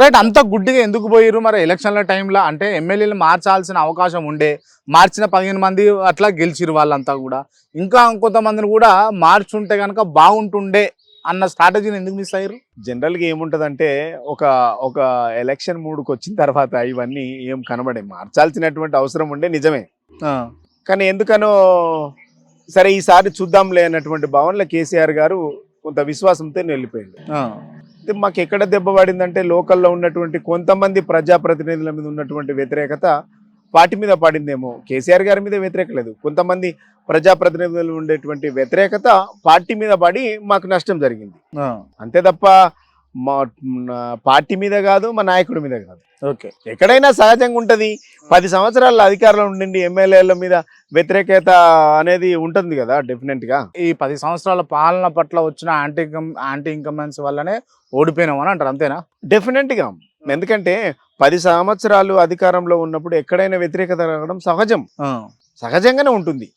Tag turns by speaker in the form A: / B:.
A: Right అంత గుడ్డిగా ఎందుకు పోయిర్రు? మరి ఎలక్షన్ల టైంలో అంటే ఎమ్మెల్యేలు మార్చాల్సిన అవకాశం ఉండే మార్చిన పదిహేను మంది అట్లా గెలిచిరు వాళ్ళంతా కూడా. ఇంకా కొంతమందిని కూడా మార్చుంటే కనుక బాగుంటుండే అన్న స్ట్రాటజీని ఎందుకు మిస్ అయ్యారు
B: జనరల్గా ఏముంటదంటే ఒక ఒక ఎలక్షన్ మూడుకి వచ్చిన తర్వాత ఇవన్నీ ఏం కనబడే మార్చాల్సినటువంటి అవసరం ఉండే నిజమే. కానీ ఎందుకనో సరే ఈసారి చూద్దాంలే అన్నటువంటి భావనలో కేసీఆర్ గారు కొంత విశ్వాసంతో వెళ్ళిపోయింది మాకు ఎక్కడ దెబ్బ పడిందంటే లోకల్లో ఉన్నటువంటి కొంతమంది ప్రజాప్రతినిధుల మీద ఉన్నటువంటి వ్యతిరేకత పార్టీ మీద పడిందేమో కేసీఆర్ గారి మీద వ్యతిరేక లేదు. కొంతమంది ప్రజాప్రతినిధులు ఉండేటువంటి వ్యతిరేకత పార్టీ మీద పడి మాకు నష్టం జరిగింది. అంతే తప్ప మా పార్టీ మీద కాదు మా నాయకుడి మీద కాదు.
A: ఓకే.
B: ఎక్కడైనా సహజంగా ఉంటది. పది సంవత్సరాల అధికారంలో ఉండండి ఎమ్మెల్యేల మీద వ్యతిరేకత అనేది ఉంటుంది కదా డెఫినెట్గా.
A: ఈ పది సంవత్సరాల పాలన పట్ల వచ్చిన యాంటీ యాంటీ ఇన్కమెన్స్ వల్లనే ఓడిపోయినాం అని అంటారు అంతేనా?
B: డెఫినెట్గా. ఎందుకంటే పది సంవత్సరాలు అధికారంలో ఉన్నప్పుడు ఎక్కడైనా వ్యతిరేకత రావడం సహజం. సహజంగానే ఉంటుంది.